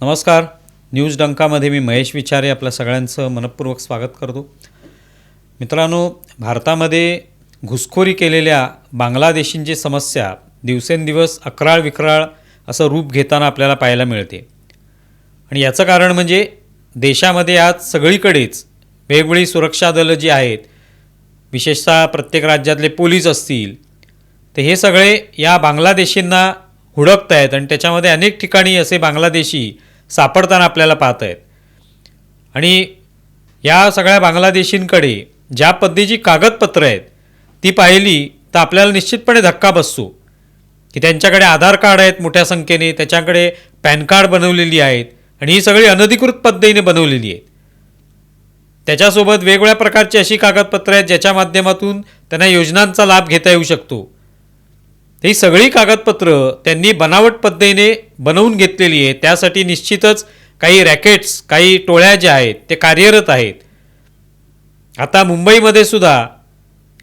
नमस्कार. न्यूज डंकामध्ये मी महेश विचारे आपल्या सगळ्यांचं मनपूर्वक स्वागत करतो. मित्रांनो भारतामध्ये घुसखोरी केलेल्या बांगलादेशींची समस्या दिवसेंदिवस अकराळ विक्राळ असं रूप घेताना आपल्याला पाहायला मिळते. आणि याचं कारण म्हणजे देशामध्ये आज सगळीकडेच वेगवेगळी सुरक्षा दलं जी आहेत विशेषतः प्रत्येक राज्यातले पोलीस असतील तर हे सगळे या बांगलादेशींना हुडकत आहेत आणि त्याच्यामध्ये अनेक ठिकाणी असे बांगलादेशी सापडताना आपल्याला पाहत आहेत आणि या सगळ्या बांगलादेशींकडे ज्या पद्धतीची कागदपत्रं आहेत ती पाहिली तर आपल्याला निश्चितपणे धक्का बसतो. की त्यांच्याकडे आधार कार्ड आहेत मोठ्या संख्येने त्याच्याकडे पॅन कार्ड बनवलेली आहेत आणि ही सगळी अनधिकृत पद्धतीने बनवलेली आहेत. त्याच्यासोबत वेगवेगळ्या प्रकारची अशी कागदपत्रं आहेत ज्याच्या माध्यमातून त्यांना योजनांचा लाभ घेता येऊ शकतो. ही सगळी कागदपत्रं त्यांनी बनावट पद्धतीने बनवून घेतलेली आहे. त्यासाठी निश्चितच काही रॅकेट्स काही टोळ्या ज्या आहेत ते कार्यरत आहेत. आता मुंबईमध्ये सुद्धा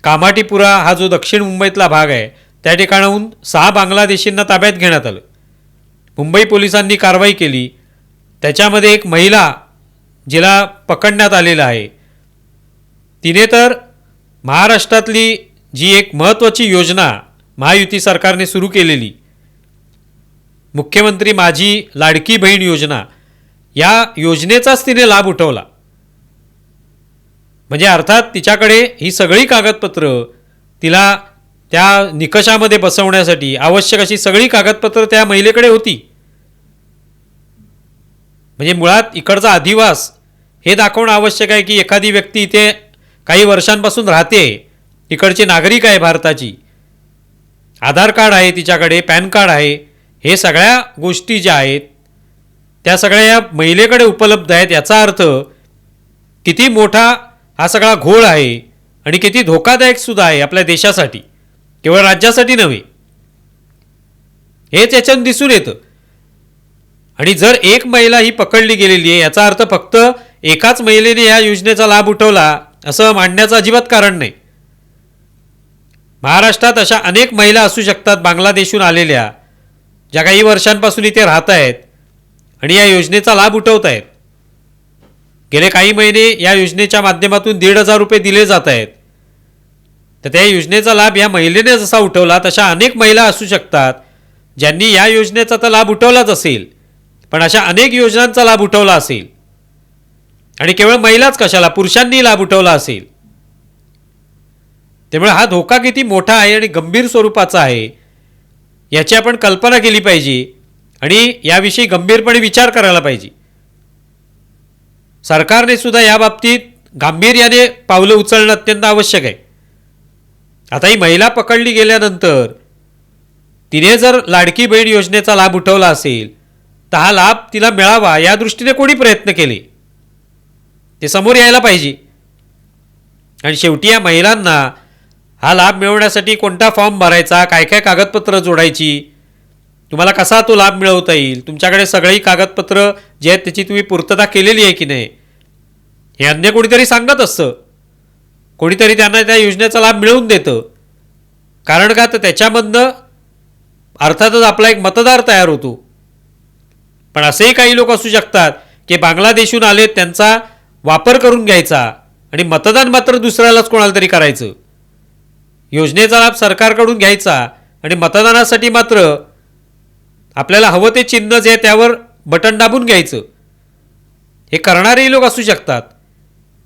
कामाटीपुरा हा जो दक्षिण मुंबईतला भाग आहे त्या ठिकाणाहून सहा बांगलादेशींना ताब्यात घेण्यात आलं. मुंबई पोलिसांनी कारवाई केली. त्याच्यामध्ये एक महिला जिला पकडण्यात आलेलं आहे. तिने तर महाराष्ट्रातली जी एक महत्त्वाची योजना महायुती सरकारने सुरू केलेली. मुख्यमंत्री माझी लाडकी बहीण योजना या योजनेचाच तिने लाभ उठवला. म्हणजे अर्थात तिच्याकडे ही सगळी कागदपत्रं तिला त्या निकषामध्ये बसवण्यासाठी आवश्यक अशी सगळी कागदपत्रं त्या महिलेकडे होती. म्हणजे मुळात इकडचा अधिवास हे दाखवणं आवश्यक आहे की एखादी व्यक्ती इथे काही वर्षांपासून राहते. इकडची नागरिक आहे भारताची. आधार कार्ड आहे तिच्याकडे पॅन कार्ड आहे हे सगळ्या गोष्टी ज्या आहेत त्या सगळ्या या महिलेकडे उपलब्ध आहेत याचा अर्थ किती मोठा हा सगळा घोळ आहे आणि किती धोकादायक सुद्धा आहे आपल्या देशासाठी केवळ राज्यासाठी नव्हे. हेच याच्यात दिसून येतं. आणि जर एक महिला ही पकडली गेलेली आहे याचा अर्थ फक्त एकाच महिलेने या योजनेचा लाभ उठवला असं मांडण्याचं अजिबात कारण नाही. महाराष्ट्रात अशा अनेक महिला असू शकतात बांगलादेशहून आलेल्या ज्या काही वर्षांपासून इथे राहत आहेत आणि या योजनेचा लाभ उठवत आहेत. गेले काही महिने या योजनेच्या माध्यमातून दीड हजार रुपये दिले जात आहेत. तर त्या योजनेचा लाभ या महिलेने जसा उठवला तशा अनेक महिला असू शकतात ज्यांनी या योजनेचा तर लाभ उठवलाच असेल पण अशा अनेक योजनांचा लाभ उठवला असेल. आणि केवळ महिलाच कशाला पुरुषांनी लाभ उठवला असेल. त्यामुळे हा धोका किती मोठा आहे आणि गंभीर स्वरूपाचा आहे याची आपण कल्पना केली पाहिजे आणि याविषयी गंभीरपणे विचार करायला पाहिजे. सरकारने सुद्धा या बाबतीत गांभीर्याने पावलं उचलणं अत्यंत आवश्यक आहे. आता ही महिला पकडली गेल्यानंतर तिने जर लाडकी बहीण योजनेचा लाभ उठवला असेल तर हा लाभ तिला मिळावा या दृष्टीने कोणी प्रयत्न केले? ते समोर यायला पाहिजे. आणि शेवटी या महिलांना हा लाभ मिळवण्यासाठी कोणता फॉर्म भरायचा? काय काय कागदपत्रं जोडायची? तुम्हाला कसा तो लाभ मिळवता येईल? तुमच्याकडे सगळी कागदपत्रं जे आहेत त्याची तुम्ही पूर्तता केलेली आहे की नाही? हे अन्य कोणीतरी सांगत असतं. कोणीतरी त्यांना त्या योजनेचा लाभ मिळवून देतं. कारण का? तर त्याच्यामधनं अर्थातच आपला एक मतदार तयार होतो. पण असेही काही लोक असू शकतात की बांगलादेशहून आले त्यांचा वापर करून घ्यायचा आणि मतदान मात्र दुसऱ्यालाच कोणाला तरी करायचं. योजनेचा लाभ सरकारकडून घ्यायचा आणि मतदानासाठी मात्र आपल्याला हवं ते चिन्ह जे त्यावर बटन दाबून घ्यायचं. हे करणारेही लोक असू शकतात.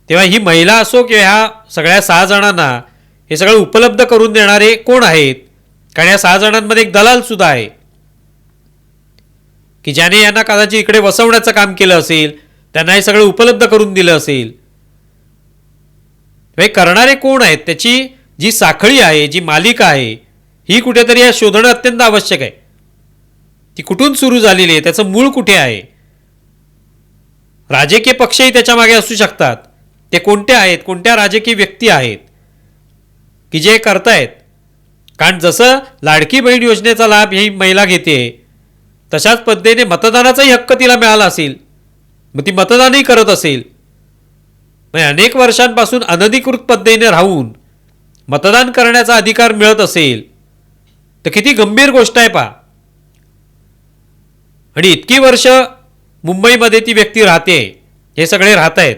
तेव्हा ही महिला असो किंवा ह्या सगळ्या सहा जणांना हे सगळं उपलब्ध करून देणारे कोण आहेत? कारण या सहा जणांमध्ये एक दलालसुद्धा आहे. की ज्याने यांना कदाचित इकडे वसवण्याचं काम केलं असेल त्यांना हे सगळं उपलब्ध करून दिलं असेल. हे करणारे कोण आहेत? त्याची जी साखळी आहे जी मालिका आहे ही कुठेतरी या शोधणं अत्यंत आवश्यक आहे. ती कुठून सुरू झालेली आहे त्याचं मूळ कुठे आहे? राजकीय पक्षही त्याच्यामागे असू शकतात. ते कोणते आहेत कोणत्या राजकीय व्यक्ती आहेत? की जे करतायत? कारण जसं लाडकी बहीण योजनेचा लाभ ही महिला घेते तशाच पद्धतीने मतदानाचाही हक्क तिला मिळाला असेल. मग ती मतदानही करत असेल. म्हणजे अनेक वर्षांपासून अनधिकृत पद्धतीने राहून मतदान करण्याचा अधिकार मिळत असेल तर किती गंभीर गोष्ट आहे पा आणि इतकी वर्ष मुंबईमध्ये ती व्यक्ती राहते हे सगळे राहत आहेत.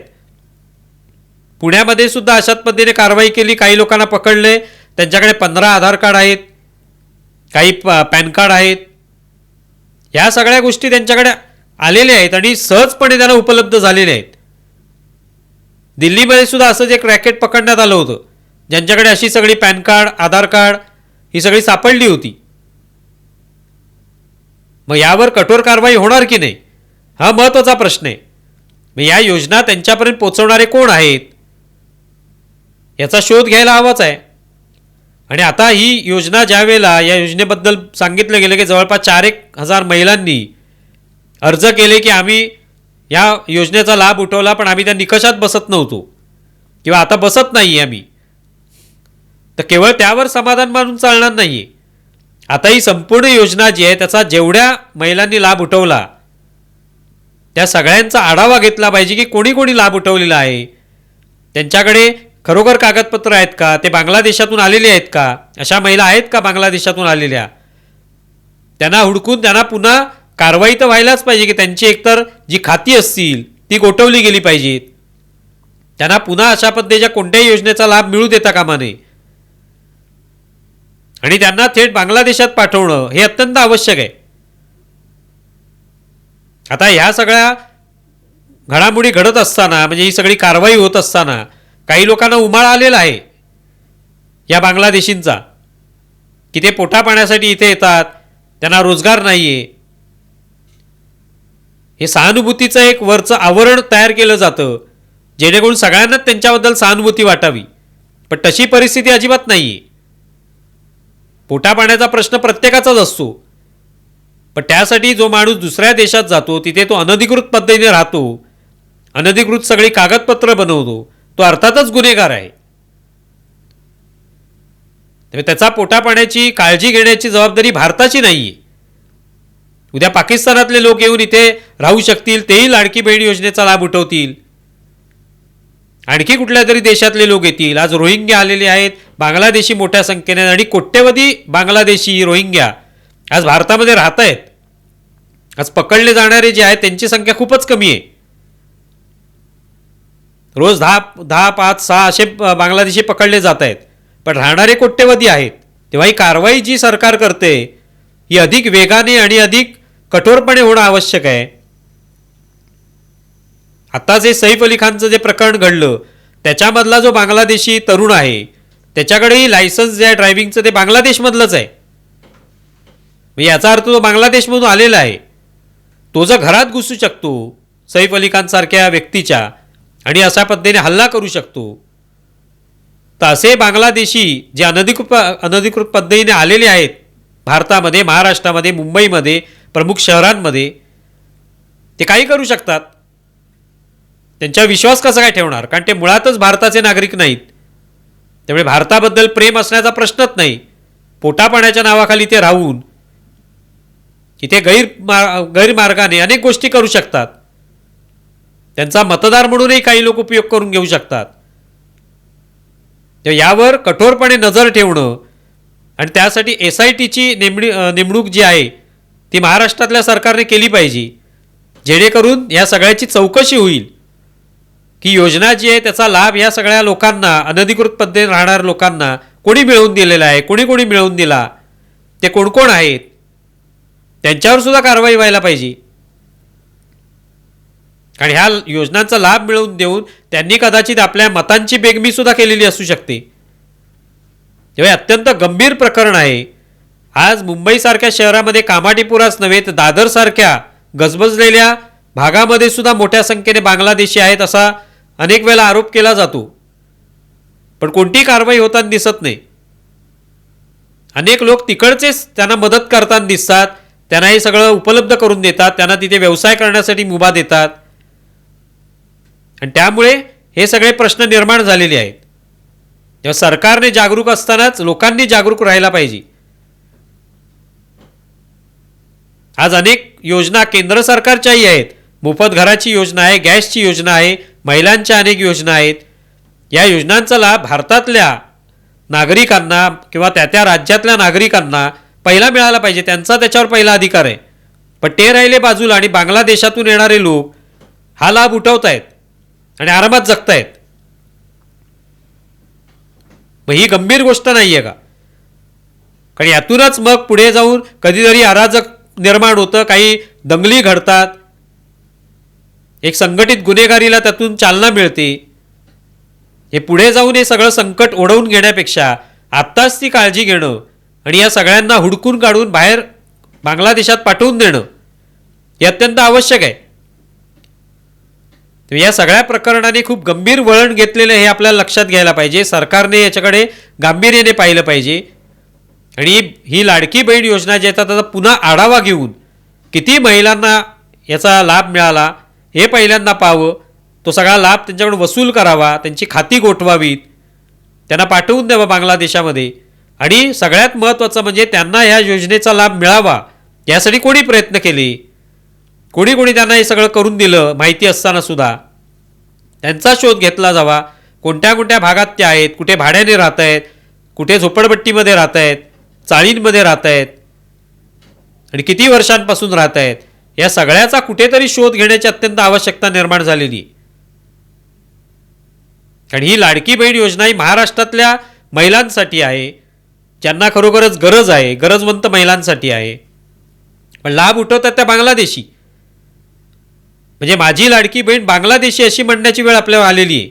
पुण्यामध्ये सुद्धा अशाच पद्धतीने कारवाई केली काही लोकांना पकडले त्यांच्याकडे पंधरा आधार कार्ड आहेत काही प पॅन कार्ड आहेत. ह्या सगळ्या गोष्टी त्यांच्याकडे आलेल्या आहेत आणि सहजपणे त्यांना उपलब्ध झालेल्या आहेत. दिल्लीमध्ये सुद्धा असंच एक रॅकेट पकडण्यात आलं होतं. ज्यांच्याकडे अशी सगळी पॅन कार्ड आधार कार्ड ही सगळी सापडली होती. मग यावर कठोर कारवाई होणार की नाही? हा महत्त्वाचा प्रश्न आहे. मग या योजना त्यांच्यापर्यंत पोचवणारे कोण आहेत? याचा शोध घ्यायला हवाच आहे. आणि आता ही योजना ज्या वेळेला या योजनेबद्दल सांगितलं गेलं की जवळपास चार एक हजार महिलांनी अर्ज केले की आम्ही या योजनेचा लाभ उठवला पण आम्ही त्या निकषात बसत नव्हतो. किंवा आता बसत नाही आम्ही. तर केवळ त्यावर समाधान मानून चालणार नाही आहे आता ही संपूर्ण योजना जी आहे त्याचा जेवढ्या महिलांनी लाभ उठवला त्या सगळ्यांचा आढावा घेतला पाहिजे की कोणी कोणी लाभ उठवलेला आहे. त्यांच्याकडे खरोखर कागदपत्र आहेत का? ते बांगलादेशातून आलेले आहेत का? अशा महिला आहेत का बांगलादेशातून आलेल्या? त्यांना हुडकून त्यांना पुन्हा कारवाई तर व्हायलाच पाहिजे की त्यांची एकतर जी खाती असतील ती गोठवली गेली पाहिजेत. त्यांना पुन्हा अशा पद्धतीच्या कोणत्याही योजनेचा लाभ मिळू देता कामा नये. आणि त्यांना थेट बांगलादेशात पाठवणं हे अत्यंत आवश्यक आहे. आता ह्या सगळ्या घडामोडी घडत असताना म्हणजे ही सगळी कारवाई होत असताना काही लोकांना उमाळ आलेला आहे या बांगलादेशींचा. की ते पोटा पाण्यासाठी इथे येतात त्यांना रोजगार नाही आहे हे सहानुभूतीचं एक वरचं आवरण तयार केलं जातं जेणेकरून सगळ्यांनाच त्यांच्याबद्दल सहानुभूती वाटावी. पण तशी परिस्थिती अजिबात नाही आहे पोटापाण्याचा प्रश्न प्रत्येकाचाच असतो. पण त्यासाठी जो माणूस दुसऱ्या देशात जातो तिथे तो अनधिकृत पद्धतीने राहतो. अनधिकृत सगळी कागदपत्र बनवतो. तो अर्थातच गुन्हेगार आहे. त्यामुळे त्याचा पोटापाण्याची काळजी घेण्याची जबाबदारी भारताची नाही आहे उद्या पाकिस्तानातले लोक येऊन इथे राहू शकतील तेही लाडकी बहीण योजनेचा लाभ उठवतील. आणखी कुठल्या तरी देशातले लोक येतील? आज रोहिंग्या आलेले आहेत बांगलादेशी मोठ्या संख्येने आणि कोट्यवधी बांगलादेशी रोहिंग्या आज भारतामध्ये राहत आहेत आज पकडले जाणारे जे आहेत त्यांची संख्या खूपच कमी आहे. रोज दहा दहा पाच सहा असे बांगलादेशी पकडले जात आहेत पण राहणारे कोट्यवधी आहेत. तेव्हा ही कारवाई जी सरकार करते ही अधिक वेगाने आणि अधिक कठोरपणे होणं आवश्यक आहे. आता जे सैफ अली खानचं जे प्रकरण घडलं त्याच्यामधला जो बांगलादेशी तरुण आहे त्याच्याकडेही लायसन्स जे आहे ड्रायव्हिंगचं ते बांगलादेशमधलंच आहे. म्हणजे याचा अर्थ तो बांगलादेशमधून आलेला आहे. तो जर घरात घुसू शकतो सैफ अली खानसारख्या व्यक्तीच्या आणि अशा पद्धतीने हल्ला करू शकतो तर असे बांगलादेशी जे अनधिकृत अनधिकृत पद्धतीने आलेले आहेत भारतामध्ये महाराष्ट्रामध्ये मुंबईमध्ये प्रमुख शहरांमध्ये ते काही करू शकतात. त्यांच्यावर विश्वास कसा काय ठेवणार? कारण ते मुळातच भारताचे नागरिक नाहीत. त्यामुळे भारताबद्दल प्रेम असण्याचा प्रश्नच नाही. पोटापाण्याच्या नावाखाली ते राहून इथे गैरमा गैरमार्गाने अनेक गोष्टी करू शकतात. त्यांचा मतदार म्हणूनही काही लोक उपयोग करून घेऊ शकतात. तर यावर कठोरपणे नजर ठेवणं आणि त्यासाठी एस आय टीची नेमणी नेमणूक जी आहे ती महाराष्ट्रातल्या सरकारने केली पाहिजे. जेणेकरून या सगळ्याची चौकशी होईल. की योजना जी आहे त्याचा लाभ या सगळ्या लोकांना अनधिकृत पद्धतीने राहणाऱ्या लोकांना कोणी मिळवून दिलेला आहे कोणी कोणी मिळवून दिला ते कोण कोण आहेत? त्यांच्यावर सुद्धा कारवाई व्हायला पाहिजे. आणि ह्या योजनांचा लाभ मिळवून देऊन त्यांनी कदाचित आपल्या मतांची बेगमी सुद्धा केलेली असू शकते. तेव्हा अत्यंत गंभीर प्रकरण आहे. आज मुंबईसारख्या शहरामध्ये कामाटीपुराच नव्हे तर दादरसारख्या गजबजलेल्या भागामध्ये सुद्धा मोठ्या संख्येने बांगलादेशी आहेत असा अनेक वेळा आरोप केला जातो. पण कोणतीही कारवाई होताना दिसत नाही. अनेक लोक तिकडचेच त्यांना मदत करताना दिसतात त्यांना हे सगळं उपलब्ध करून देतात त्यांना तिथे व्यवसाय करण्यासाठी मुभा देतात. आणि त्यामुळे हे सगळे प्रश्न निर्माण झालेले आहेत. तेव्हा सरकारने जागरूक असतानाच लोकांनी जागरूक राहायला पाहिजे. आज अनेक योजना केंद्र सरकारच्याही आहेत. मोफत घराची योजना आहे गॅसची योजना आहे महिलांच्या अनेक योजना आहेत. या योजनांचा लाभ भारतातल्या नागरिकांना किंवा त्या त्या राज्यातल्या नागरिकांना पहिला मिळाला पाहिजे. त्यांचा त्याच्यावर पहिला अधिकार आहे. पण ते राहिले बाजूला आणि बांगलादेशातून येणारे लोक हा लाभ उठवत आहेत आणि आरामात जगतायत. मग ही गंभीर गोष्ट नाही आहे का? कारण यातूनच मग पुढे जाऊन कधीतरी अराजक निर्माण होतं. काही दंगली घडतात. एक संघटित गुन्हेगारीला त्यातून चालना मिळते. हे पुढे जाऊन हे सगळं संकट ओढवून घेण्यापेक्षा आत्ताच ती काळजी घेणं आणि या सगळ्यांना हुडकून काढून बाहेर बांगलादेशात पाठवून देणं हे अत्यंत आवश्यक आहे. तर या सगळ्या प्रकरणाने खूप गंभीर वळण घेतलेलं हे आपल्याला लक्षात घ्यायला पाहिजे. सरकारने याच्याकडे गांभीर्याने पाहिलं पाहिजे. आणि ही लाडकी बहीण योजना जी आहे त्याचा पुन्हा आढावा घेऊन किती महिलांना याचा लाभ मिळाला हे पहिल्यांदा पाहावं. तो सगळा लाभ त्यांच्याकडून वसूल करावा त्यांची खाती गोठवावीत. त्यांना पाठवून द्यावं बांगलादेशामध्ये. आणि सगळ्यात महत्त्वाचं म्हणजे त्यांना ह्या योजनेचा लाभ मिळावा यासाठी कोणी प्रयत्न केले? कोणी कोणी त्यांना हे सगळं करून दिलं माहिती असताना सुद्धा? त्यांचा शोध घेतला जावा. कोणत्या कोणत्या भागात त्या आहेत कुठे भाड्याने राहत आहेत कुठे झोपडपट्टीमध्ये राहत आहेत चाळींमध्ये राहत आहेत आणि किती वर्षांपासून राहत आहेत? या सगळ्याचा कुठेतरी शोध घेण्याची अत्यंत आवश्यकता निर्माण झालेली. आहे. कारण ही लाडकी बहीण योजना ही महाराष्ट्रातल्या महिलांसाठी आहे. ज्यांना खरोखरच गरज आहे गरजवंत महिलांसाठी आहे. पण लाभ उठवतात त्या बांगलादेशी. म्हणजे माझी लाडकी बहीण बांगलादेशी अशी म्हणण्याची वेळ आपल्याला आलेली आहे.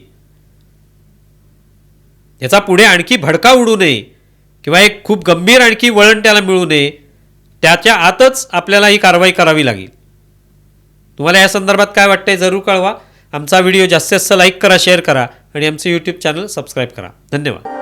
याचा पुढे आणखी भडका उडू नये किंवा एक खूप गंभीर आणखी वळण त्याला मिळू नये. त्याच्या आतच आपल्याला ही कारवाई करावी लागेल. तुम्हाला या संदर्भात काय वाटतंय जरूर कळवा. आमचा व्हिडिओ जास्तीत जास्त लाईक करा शेअर करा आणि आमचं यूट्यूब चॅनल सबस्क्राईब करा. धन्यवाद.